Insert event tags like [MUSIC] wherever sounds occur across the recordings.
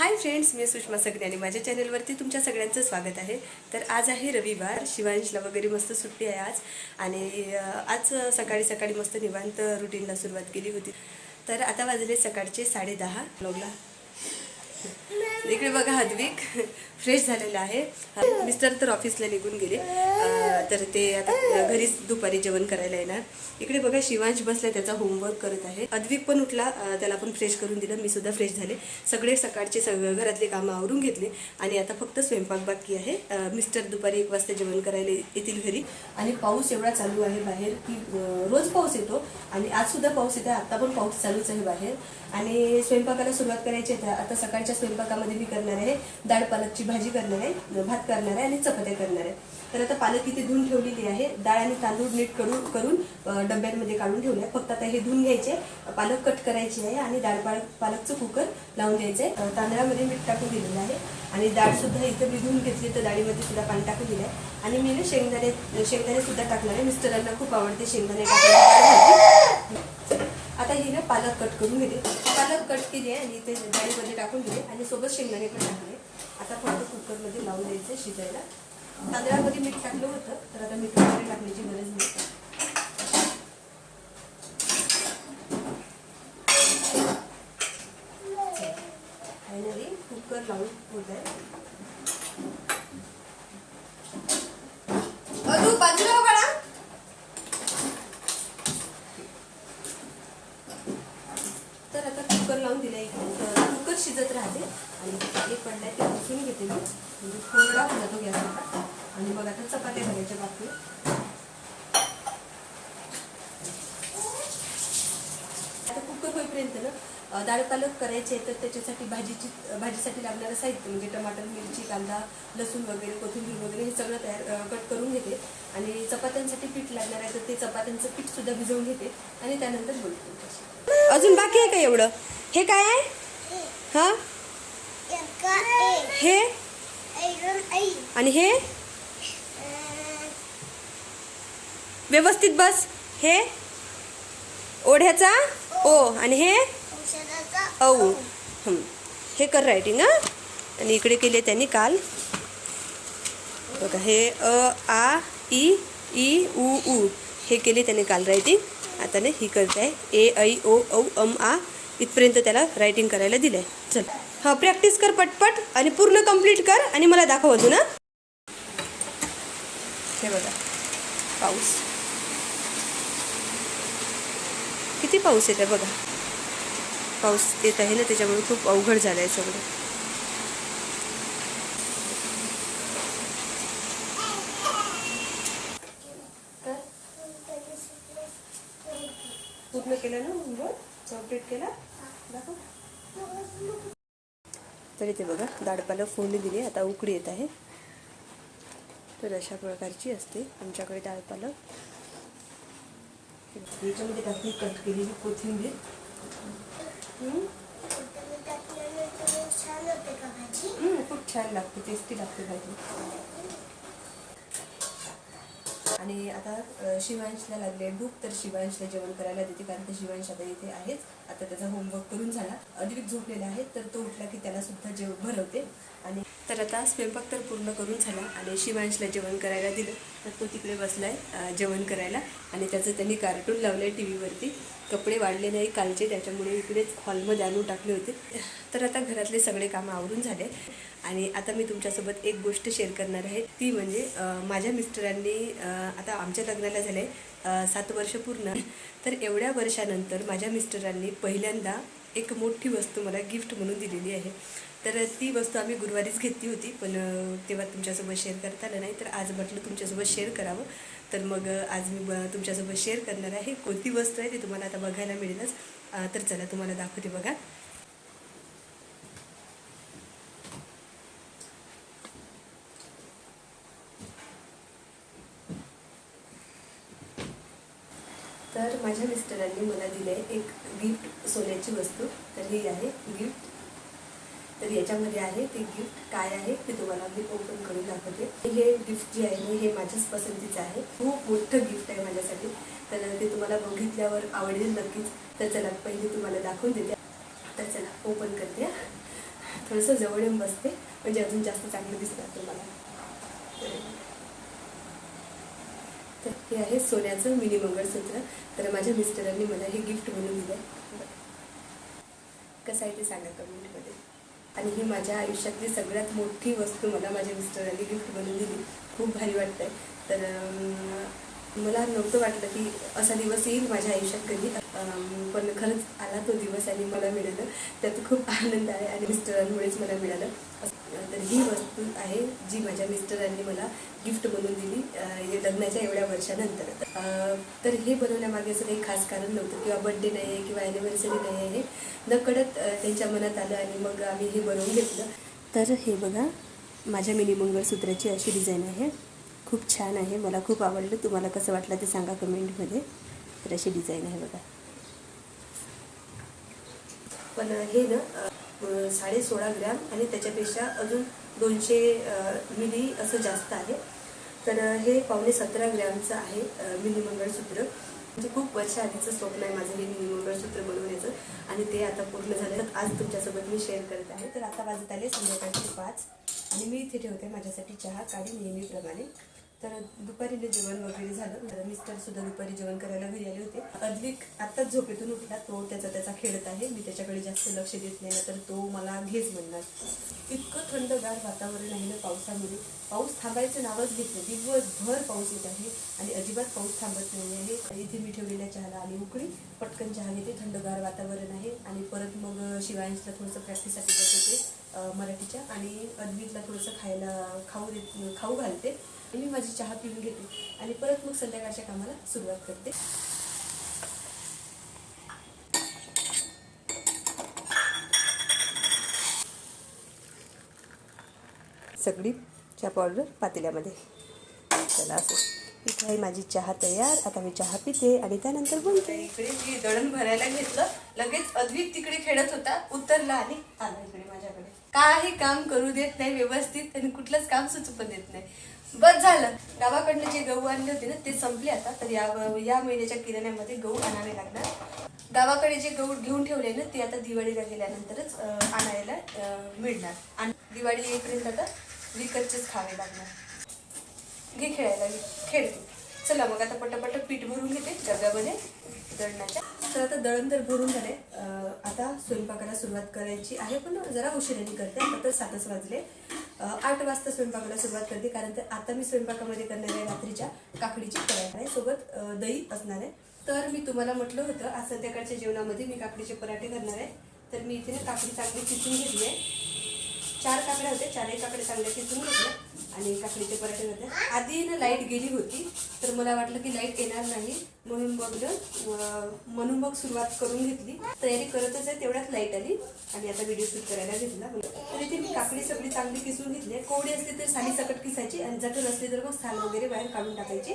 Hi friends मी सुषमा सगळे आणि माझ्या चॅनलवरती तुमच्या सगळ्यांचं स्वागत आहे. तर आज आहे रविवार शिवांशला वगैरे मस्त सुट्टी आहे आज. आणि आज सकाळी सकाळी मस्त निवांत रुटीनला सुरुवात केली होती. तर आता वाजले सकाळचे साडेदहा ब्लॉगला इकडे बघा हद्विक फ्रेश झालेला आहे. मिस्टर तर ऑफिसला निघून गेले. तर ते आता घरीच दुपारी जेवण करायला येणार. इकडे बघा शिवांश बसलाय त्याचा होमवर्क करत आहे. अद्विक पण उठला. त्याला पण फ्रेश करून दिलं. मी सुद्धा फ्रेश झाले. सगळे सकाळचे सगळं घरातले कामं आवरून घेतले. आणि आता फक्त स्वयंपाक बाकी आहे. मिस्टर दुपारी एक वाजता जेवण करायला येतील घरी. आणि पाऊस एवढा चालू आहे बाहेर की रोज पाऊस येतो. आणि आज सुद्धा पाऊस येतो आता पण पाऊस चालूच आहे बाहेर. आणि स्वयंपाकाला सुरुवात करायची आहे आता सकाळच्या स्वयंपाकामध्ये मी करणार आहे डाळ पालकची भाजी करणार आहे भात करणार आहे आणि चपात्या करणार आहे. तर आता पालक इथे धुवून ठेवलेली आहे. डाळ आणि तांदूळ नीट करून करून डब्यांमध्ये काढून ठेवले आहे फक्त आता हे धुवून घ्यायचे पालक कट करायची आहे आणि डाळ पालक पालकचं कुकर लावून द्यायचं आहे. तांदळामध्ये मीठ टाकून दिलेलं आहे आणि डाळसुद्धा इथं मी धुवून घेतली तर डाळीमध्ये सुद्धा पाणी टाकून दिलं आहे. आणि मी ना शेंगदाणे शेंगदाणे सुद्धा टाकणार आहे. मिस्टरांना खूप आवडते शेंगदाणे टाकणार आता हे ना पालक कट करून घेते. पालक कट केली आणि ते डाळीमध्ये टाकून दिले आणि सोबत शेंगदाणे पण टाकले. आता फक्त कुकरमध्ये लावून द्यायचं शिजायला. तांदळामध्ये मीठ टाकलं होतं तर आता मीठ वगैरे टाकण्याची गरज नाही. फायनली कुकर लावून होत आहे. अजून बाजूला हो बाळा तर आता कुकर लावून दिला इकडे तर कुकर शिजत आणि एक पडलाय ते पुसून घेते मी म्हणजे कोरडा होतो गॅस गॅसचा आणि मग आता चपात्या करायच्या बाकी आता कुकर होईपर्यंत ना डाळ पालक करायचे तर त्याच्यासाठी भाजीची भाजीसाठी लागणारं साहित्य म्हणजे टमाटर मिरची कांदा लसूण वगैरे कोथिंबीर वगैरे हे सगळं तयार कट करून घेते. आणि चपात्यांसाठी पीठ लागणार आहे तर ते चपात्यांचं पीठ सुद्धा भिजवून घेते. आणि त्यानंतर बोलते अजून बाकी आहे का एवढं? हे काय आहे? हा? हे? आणि हे? व्यवस्थित बस. हे? ओढ्याचा ओ. आणि हे? औ. हं. कर रायटिंग हां. आणि इकडे केले त्यांनी काल. बघा हे अ आ ई ई उ उ. हे केले त्याने काल रायटिंग. आता ही करत. आहे ए ऐ ओ औ अम आ. इथपर्यंत त्याला रायटिंग करायला दिलं आहे चल. हां प्रॅक्टिस कर पटपट आणि पूर्ण कंप्लीट कर आणि मला दाखव अजून हां. हे बघा पाऊस. किती पाऊस येत आहे बघा. पाऊस येत आहे ना त्याच्यामुळे खूप अवघड झालं आहे सगळं. पूर्ण केलं ना होमवर्क? कंप्लीट केला? दाखव. तर इथे बघा दाडपाला फोडणी दिली आता उकडी येत आहे. तर अशा प्रकारची असते आमच्याकडे डाळपालक याच्यामध्ये टाकली कट केलेली कोथिंबीर? हम्म, हम्म, खूप छान लागते टेस्टी लागते भाजी. आणि आता शिवांशला लागले भूक तर शिवांशला जेवण करायला देते कारण तर शिवांश आता इथे आहेच आता त्याचा होमवर्क करून झाला. अधिक झोपलेला आहे तर तो उठला की त्याला सुद्धा जेव भरवते. आणि तर आता स्वयंपाक तर पूर्ण करून झाला आणि शिवांशला जेवण करायला दिलं. तर तो तिकडे बसलाय आहे जेवण करायला. आणि त्याचं त्यांनी कार्टून लावलंय टी व्हीवरती कपडे वाढले नाही कालचे त्याच्यामुळे इकडेच हॉलमध्ये आणून टाकले होते. तर आता घरातले सगळे कामं आवरून झाले. आणि आता मी तुमच्यासोबत एक गोष्ट शेअर करणार आहे. ती म्हणजे माझ्या मिस्टरांनी आता आमच्या लग्नाला झाले सात वर्ष पूर्ण. तर एवढ्या वर्षानंतर माझ्या मिस्टरांनी पहिल्यांदा एक मोठी वस्तू मला गिफ्ट म्हणून दिलेली आहे. तर ती वस्तू आम्ही गुरुवारीच घेतली होती पण तेव्हा तुमच्यासोबत शेअर करता आलं नाही. तर आज म्हटलं तुमच्यासोबत शेअर करावं. तर मग आज मी तुमच्यासोबत शेअर करणार आहे. कोणती वस्तू आहे ती तुम्हाला आता बघायला मिळेलच. तर चला तुम्हाला दाखवते बघा. तर माझ्या मिस्टरांनी मला दिले एक गिफ्ट सोन्याची वस्तू. तर ही आहे गिफ्ट तर याच्यामध्ये आहे ते गिफ्ट काय आहे ते तुम्हाला मी ओपन करून दाखवते. हे गिफ्ट जे आहे हे माझ्याच पसंतीचं आहे. खूप मोठं गिफ्ट आहे माझ्यासाठी. तर ते तुम्हाला बघितल्यावर आवडेल नक्कीच. तर चला पहिले तुम्हाला दाखवून देते. तर चला ओपन करते. थोडंसं जवळ येऊन बसते. म्हणजे अजून जास्त चांगलं दिसणार तुम्हाला. तर हे आहे सोन्याचं मिनी मंगळसूत्र. तर माझ्या मिस्टरांनी मला हे गिफ्ट म्हणून दिलं कसं आहे ते सांगा कमेंटमध्ये. आणि ही माझ्या आयुष्यातली सगळ्यात मोठी वस्तू मला माझ्या मिस्टरांनी गिफ्ट बनवून दिली. खूप भारी वाटतंय. तर मला नव्हतं वाटलं की असा दिवस येईल माझ्या आयुष्यात कधी. पण खरंच आला तो दिवस आणि मला मिळालं. त्यात खूप आनंद आहे आणि मिस्टरांमुळेच मला मिळालं. असं- तर ही वस्तू आहे जी माझ्या मिस्टरांनी मला गिफ्ट बनवून दिली हे लग्नाच्या एवढ्या वर्षानंतर. तर हे बनवण्यामागे असं काही खास कारण नव्हतं किंवा बड्डे नाही आहे किंवा ॲनिव्हर्सरी नाही आहे नकळत त्यांच्या मनात आलं आणि मग आम्ही हे बनवून घेतलं. तर हे बघा माझ्या मिनी मंगळसूत्राची अशी डिझाईन आहे. खूप छान आहे मला खूप आवडलं. तुम्हाला कसं वाटलं ते सांगा कमेंटमध्ये तर अशी डिझाईन आहे बघा. पण हे ना साडे सोळा ग्रॅम आणि त्याच्यापेक्षा अजून दोनशे मिली असं जास्त आहे. तर हे पावणे सतरा ग्रॅमचं आहे अं, मिनी मंगळसूत्र म्हणजे खूप वर्षाआधीचं स्वप्न आहे माझं हे मिनी मंगळसूत्र बनवण्याचं आणि ते आता पूर्ण झालं. आज तुमच्यासोबत मी शेअर करत आहे. तर आता वाजत आले संध्याकाळचे पाच आणि मी इथे ठेवते माझ्यासाठी चहा काढी नेहमीप्रमाणे. तर दुपारीने जेवण वगैरे झालं. तर मिस्टर सुद्धा दुपारी जेवण करायला घरी आले होते. अद्विक आत्ताच झोपेतून उठला. तो त्याचा त्याचा खेळत आहे. मी त्याच्याकडे जास्त लक्ष देत नाही ना तर तो मला घेच म्हणणार. इतकं थंडगार वातावरण आहे ना पावसामध्ये. पाऊस थांबायचं नावच घेत नाही. दिवसभर पाऊस येत आहे आणि अजिबात पाऊस थांबत नाही आहे. इथे मी ठेवलेल्या चहाला आणि उकळी पटकन चहा घेते. थंडगार वातावरण आहे. आणि परत मग शिवांशला थोडंसं प्रॅक्टिससाठी बसवते. मराठीच्या आणि अद्वितला थोडंसं खायला खाऊ देत खाऊ घालते. आणि मी माझी चहा पिऊन घेते आणि परत मग संध्याकाळच्या कामाला सुरुवात करते. सगळी चहा पावडर पातेल्यामध्ये. चला असं. इथे आहे माझी चहा तयार आता मी चहा पिते आणि त्यानंतर बोलते. इकडे मी दळण भरायला घेतलं. लगेच अद्विक तिकडे खेळत होता उतरला आणि आला इकडे माझ्याकडे. काही काम करू देत नाही व्यवस्थित आणि कुठलंच काम सुचू पण देत नाही. बस झालं. गावाकडनं जे गहू आणले होते ना ते संपले आता. तर या या महिन्याच्या किराण्यामध्ये गहू आणावे लागणार. गावाकडे जे गहू घेऊन ठेवले ना ते आता दिवाळीला गेल्यानंतरच आणायला मिळणार. आणि दिवाळी येईपर्यंत आता विकतचेच खावे लागणार. घे खेळायला घे खेळते चला मग आता पटापट पीठ भरून घेते डब्यामध्ये दळणाच्या. तर आता दळण तर भरून झाले आता स्वयंपाकाला सुरुवात करायची आहे पण जरा उशिराने करते. आता तर सातच वाजले. आठ वाजता स्वयंपाकाला सुरुवात करते कारण तर आता मी स्वयंपाकामध्ये करणार आहे रात्रीच्या काकडीची पराठा आहे. सोबत दही असणार आहे. तर मी तुम्हाला म्हटलं होतं आज संध्याकाळच्या जेवणामध्ये मी काकडीचे पराठे करणार आहे. तर मी इथे ना काकडी चांगली किसून घेतली आहे. चार काकड्या होत्या चारही काकडे चांगल्या किसून घेतल्या आणि काकडीचे पराठे होते. आधी ना लाइट गेली होती तर मला वाटलं की लाइट येणार नाही म्हणून बघलं म्हणून मग सुरुवात करून घेतली. तयारी करतच आहे तेवढ्यात लाइट आली आणि आता व्हिडिओ शूट करायला घेतला तर इथे मी काकडी सगळी चांगली किसून घेतली. कोवडी असली तर साली सकट किसायची आणि जटल असली तर मग साल वगैरे बाहेर काढून टाकायची.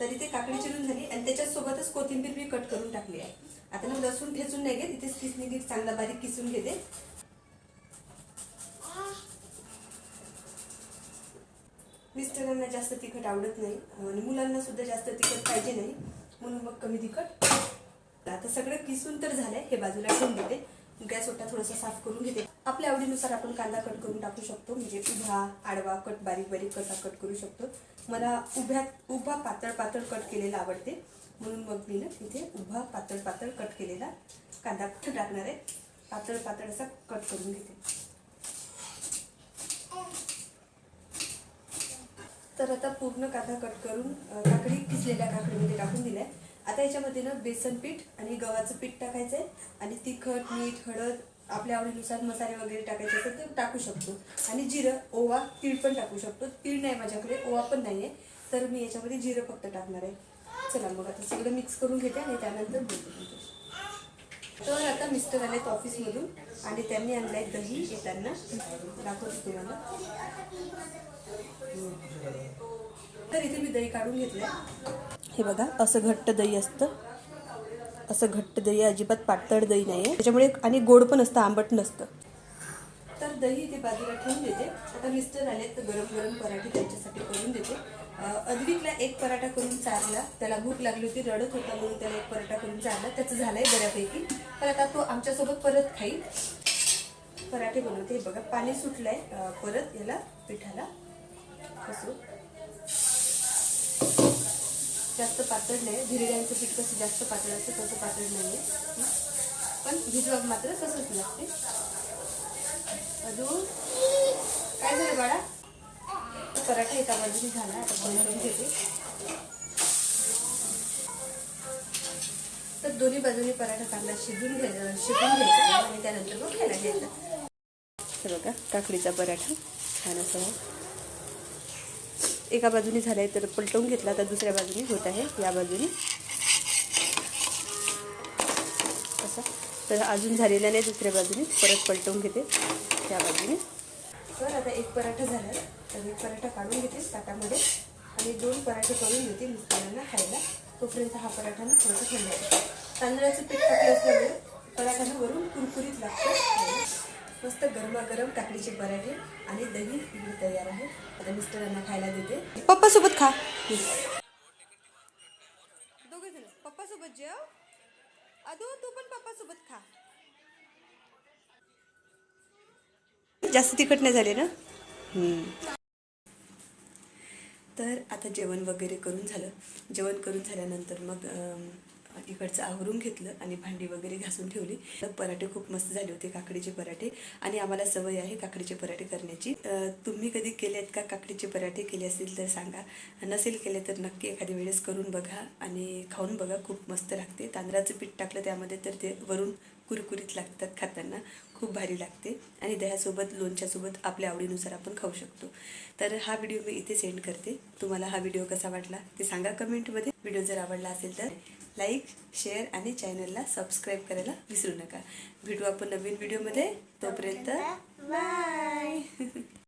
तर इथे काकडी चिरून झाली आणि त्याच्यासोबतच कोथिंबीर मी कट करून टाकली आहे. आता ना लसूण ठेचून नाही घेत इथे किसणी चांगला बारीक किसून घेते. मिस्टरांना जास्त तिखट आवडत नाही आणि मुलांना सुद्धा जास्त तिखट पाहिजे नाही. म्हणून मग कमी तिखट. आता सगळं किसून तर झालंय हे बाजूला ठेवून देते. गॅस ओटा थोडासा साफ करून घेते. आपल्या आवडीनुसार आपण कांदा कट करून टाकू शकतो म्हणजे उभा आडवा कट बारीक बारीक कसा कट करू शकतो. मला उभ्या उभा पातळ पातळ कट केलेला आवडते. म्हणून मग मी ना इथे उभा पातळ पातळ कट केलेला कांदा टाकणार आहे? पातळ पातळ असा कट करून घेते. तर आता पूर्ण कांदा कट करून काकडी किसलेल्या काकडीमध्ये टाकून दिल्या आता याच्यामध्ये ना बेसन पीठ आणि गव्हाचं पीठ टाकायचं आहे आणि तिखट मीठ हळद आपल्या आवडीनुसार मसाले वगैरे टाकायचे असेल ते टाकू शकतो. आणि जिरं ओवा तीळ पण टाकू शकतो. तीळ नाही माझ्याकडे ओवा पण नाही आहे तर मी याच्यामध्ये जिरं फक्त टाकणार आहे. चला मग आता सगळं मिक्स करून घेते आणि त्यानंतर बोलते तुमच्याशी. तर आता मिस्टर आलेत ऑफिसमधून आणि त्यांनी आणलाय दही येताना दाखवते तुम्हाला. तर इथे मी दही काढून घेतलंय. हे बघा असं घट्ट दही असतं. असं घट्ट दही अजिबात पातळ दही नाही आहे त्याच्यामुळे आणि गोड पण असतं आंबट नसतं. तर दही इथे बाजूला ठेवून देते. आता मिस्टर आले तर गरम गरम पराठे त्यांच्यासाठी करून देते. अं, अद्विकला एक पराठा करून चारला. त्याला भूक लागली होती रडत होता म्हणून त्याला एक पराठा करून चारला. त्याचं झालंय बऱ्यापैकी. तर आता तो आमच्यासोबत परत खाईल. पराठे बनवते. हे बघा पाणी सुटलंय. परत याला पिठाला असो जास्त पातळ नाही. धिरड्यांचं पीठ कसं जास्त पातळ असतं तसं पातळ नाही पण भिजवा मात्र तसंच लागते. अजून? काय झालं बाळा? पराठा एका बाजूने झाला आता बनवून घेते. तर दोन्ही बाजूने पराठा चांगला शिजून घ्यायचा शिजून घ्यायचा आणि त्यानंतर मग खायला घ्यायचा. बघा काकडीचा पराठा छान असा. एका बाजूने झालाय तर पलटवून घेतला तर दुसऱ्या बाजूने होत आहे या बाजूने. असं. तर अजून झालेला नाही दुसऱ्या बाजूने परत पलटवून घेते. त्या बाजूने. तर आता एक पराठा झाला. तर एक पराठा काढून घेते ताटामध्ये. आणि दोन पराठे करून घेते मिस्टरांना खायला. तोपर्यंत हा पराठा ना थोडंसं थंड होतं. तांदळाचं पीठ टाकलं असल्यामुळे पराठानं वरून कुरकुरीत लागतं. मस्त गरमागरम काकडीचे पराठे आणि दही तयार आहे. आता मिस्टरांना खायला देते. पप्पा सोबत खा. दोघे जण पप्पा सोबत जेव. अदू तू पण पप्पा सोबत खा. जास्त तिखट नाही झाले ना? तर आता जेवण वगैरे करून झालं. जेवण करून झाल्यानंतर मग इकडचं आवरून घेतलं आणि भांडी वगैरे घासून ठेवली. तर पराठे खूप मस्त झाले होते काकडीचे पराठे. आणि आम्हाला सवय आहे काकडीचे पराठे करण्याची. तुम्ही कधी केले आहेत का काकडीचे पराठे? केले असतील तर सांगा. नसेल केले तर नक्की एखाद्या वेळेस करून बघा आणि खाऊन बघा. खूप मस्त लागते. तांदळाचं पीठ टाकलं त्यामध्ये तर ते वरून कुरकुरीत लागतात खाताना. खूप भारी लागते. आणि दह्यासोबत लोणच्यासोबत आपल्या आवडीनुसार आपण खाऊ शकतो. तर हा व्हिडिओ मी इथे सेंड करते. तुम्हाला हा व्हिडिओ कसा वाटला ते सांगा कमेंटमध्ये. व्हिडिओ जर आवडला असेल तर लाईक शेअर आणि चॅनलला सबस्क्राईब करायला विसरू नका. भेटू आपण नवीन व्हिडिओमध्ये. तोपर्यंत बाय. [LAUGHS]